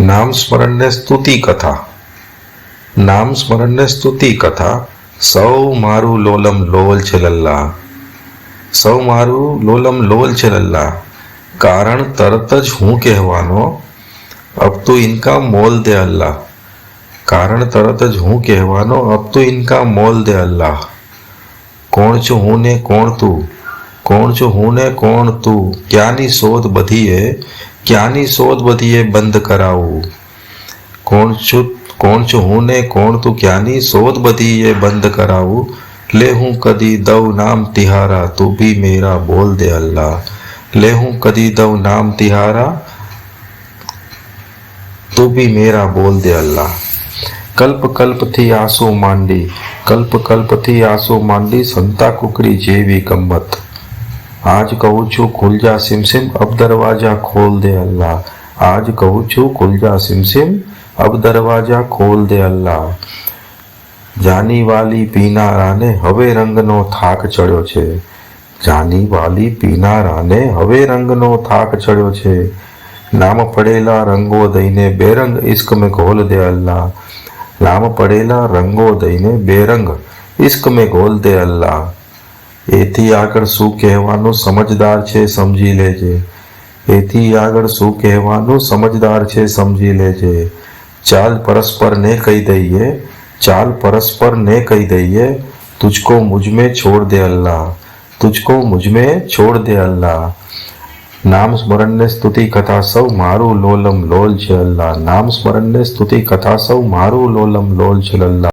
નામ સ્મરણને સ્તુતિ કથા. નામ સ્મરણને સ્તુતિ કથા. સૌ મારું લોલમ લોલ છે લલ્લા. સૌ મારું લોલમ લોલ છે લલ્લા. કારણ તરત જ હું કહેવાનો, અબ તો ઇનકા મોલ દે અલ્લાહ. કારણ તરત જ હું કહેવાનો, અબ તો ઇનકા મોલ દે અલ્લાહ. કોણ છું હું ને કોણ તું? કોણ છું હું ને કોણ તું? ક્યાંની શોધ બધીએ ક્યાંની શોધ બધીએ બંધ કરાવું કોણ છું કોણ છું હું ને કોણ તું ક્યાંની શોધ બધીએ બંધ કરાવું લે હું કદી દઉં નામ તિહારા તું ભી મેરા બોલ દે અલ્લાહ લે હું કદી દઉં નામ તિહારા તું ભી મેરા બોલ દે અલ્લાહ કલ્પ કલ્પથી આંસુ માંડી કલ્પ કલ્પથી આંસુ માંડી સંતા કુકડી જેવી ગમત આજ કહું છું ખુલ જા સિમસિમ, અબ દરવાજા ખોલ દે અલ્લાહ. આજ કહું છું ખુલ જા સિમસિમ, અબ દરવાજા ખોલ દે અલ્લાહ. જાની વાલી પીનારાને હવે રંગનો થાક ચડ્યો છે. જાની વાલી પીનારાને હવે રંગનો થાક ચડ્યો છે. નામ પડેલા રંગો દઈને બેરંગ ઇશ્ક મેં ઘોલ દે અલ્લાહ. નામ પડેલા રંગો દઈને બેરંગ ઇશ્ક મેં ઘોલ દે અલ્લાહ. એથી આગળ શું કહેવાનું સમજદાર છે સમજી લેજે. એથી આગળ શું કહેવાનું સમજદાર છે સમજી લેજે. ચાલ પરસ્પર ને કહી દઈએ, ચાલ પરસ્પર ને કહી દઈએ, તુજકો મુજમે છોડ દે અલ્લાહ, તુજકો મુજમે છોડ દે અલ્લાહ. નામ સ્મરણને સ્તુતિ કથા સૌ મારું લોલમ લોલ છે અલ્લાહ. નામ સ્મરણ ને સ્તુતિ કથા સૌ મારું લોલમ લોલ છે અલ્લાહ.